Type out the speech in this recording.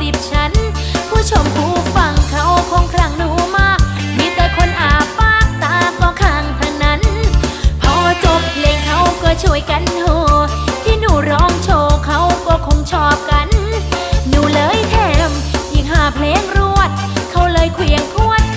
สิบชั้น ผู้ชมผู้ฟังเขาคงครั้งหนูมาก มีแต่คนอาปากตาก็ข้างท่านั้น พอจบเพลงเขาก็ช่วยกันโหที่หนูรอ